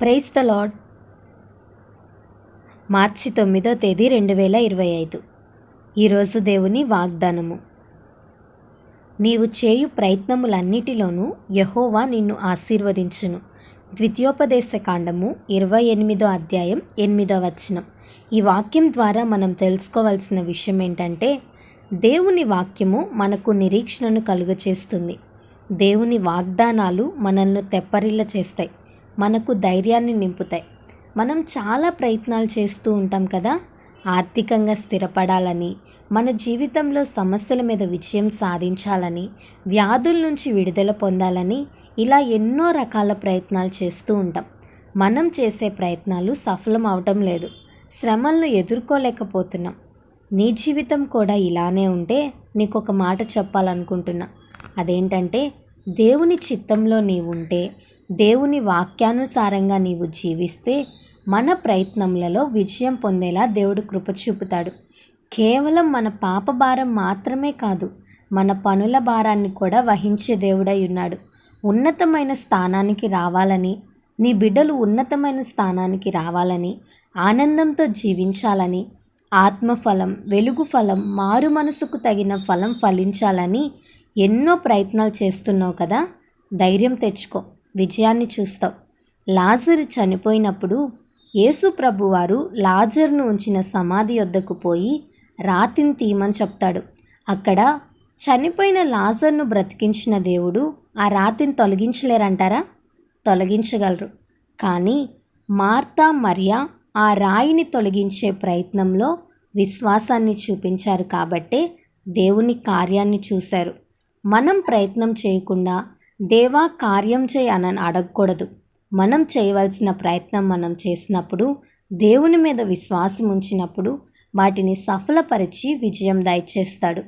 Price the lord మార్చి తొమ్మిదో తేదీ రెండు వేల ఇరవై ఐదు. ఈరోజు దేవుని వాగ్దానము. నీవు చేయు ప్రయత్నములన్నిటిలోనూ యహోవా నిన్ను ఆశీర్వదించును. ద్వితీయోపదేశ కాండము ఇరవై ఎనిమిదో అధ్యాయం ఎనిమిదో వచనం. ఈ వాక్యం ద్వారా మనం తెలుసుకోవాల్సిన విషయం ఏంటంటే దేవుని వాక్యము మనకు నిరీక్షణను కలుగచేస్తుంది. దేవుని వాగ్దానాలు మనల్ని తెప్పరిల్ల చేస్తాయి. మనకు ధైర్యాన్ని నింపుతాయి. మనం చాలా ప్రయత్నాలు చేస్తూ ఉంటాం కదా? ఆర్థికంగా స్థిరపడాలని మన జీవితంలో సమస్యల మీద విజయం సాధించాలని వ్యాధుల నుంచి విడుదల పొందాలని ఇలా ఎన్నో రకాల ప్రయత్నాలు చేస్తూ ఉంటాం. మనం చేసే ప్రయత్నాలు సఫలం అవటం లేదు. శ్రమలను ఎదుర్కోలేకపోతున్నాం. నీ జీవితం కూడా ఇలానే ఉంటే నీకు ఒక మాట చెప్పాలనుకుంటున్నా. అదేంటంటే దేవుని చిత్తంలో నీవు ఉంటే దేవుని వాక్యానుసారంగా నీవు జీవిస్తే మన ప్రయత్నములలో విజయం పొందేలా దేవుడు కృప చూపుతాడు. కేవలం మన పాప భారం మాత్రమే కాదు మన పనుల భారాన్ని కూడా వహించే దేవుడై ఉన్నాడు. ఉన్నతమైన స్థానానికి రావాలని నీ బిడ్డలు ఉన్నతమైన స్థానానికి రావాలని ఆనందంతో జీవించాలని ఆత్మఫలం వెలుగు ఫలం మారు మనసుకు తగిన ఫలం ఫలించాలని ఎన్నో ప్రయత్నాలు చేస్తున్నావు కదా? ధైర్యం తెచ్చుకో. విజయాన్ని చూస్తాం లాజర్ చనిపోయినప్పుడు యేసు ప్రభువారు లాజర్ను ఉంచిన సమాధి వద్దకు పోయి రాతిని తీయమని చెప్తాడు. అక్కడ చనిపోయిన లాజర్ను బ్రతికించిన దేవుడు ఆ రాతిని తొలగించలేరంటారా? తొలగించగలరు. కానీ మార్తా మరియా ఆ రాయిని తొలగించే ప్రయత్నంలో విశ్వాసాన్ని చూపించారు కాబట్టే దేవుని కార్యాన్ని చూశారు. మనం ప్రయత్నం చేయకుండా దేవా కార్యం చేయనని అడగకూడదు. మనం చేయవలసిన ప్రయత్నం మనం చేసినప్పుడు దేవుని మీద విశ్వాసం ఉంచినప్పుడు వాటిని సఫలపరిచి విజయం దయచేస్తాడు.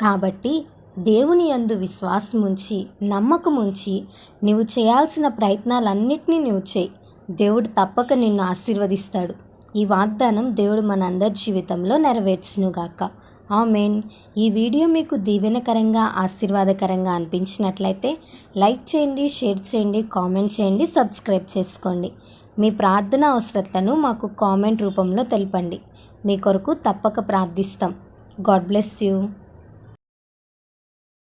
కాబట్టి దేవుని యందు విశ్వాసం ఉంచి నమ్మకం ఉంచి నువ్వు చేయాల్సిన ప్రయత్నాలన్నింటినీ నువ్వు చేయి. దేవుడు తప్పక నిన్ను ఆశీర్వదిస్తాడు. ఈ వాగ్దానం దేవుడు మన అందరి జీవితంలో నెరవేర్చునుగాక. ఆమెన్. ఈ వీడియో మీకు దీవెనకరంగా ఆశీర్వాదకరంగా అనిపించినట్లయితే లైక్ చేయండి షేర్ చేయండి కామెంట్ చేయండి సబ్స్క్రైబ్ చేసుకోండి. మీ ప్రార్థన అవసరతలను మాకు కామెంట్ రూపంలో తెలపండి. మీ కొరకు తప్పక ప్రార్థిస్తాం. God bless you.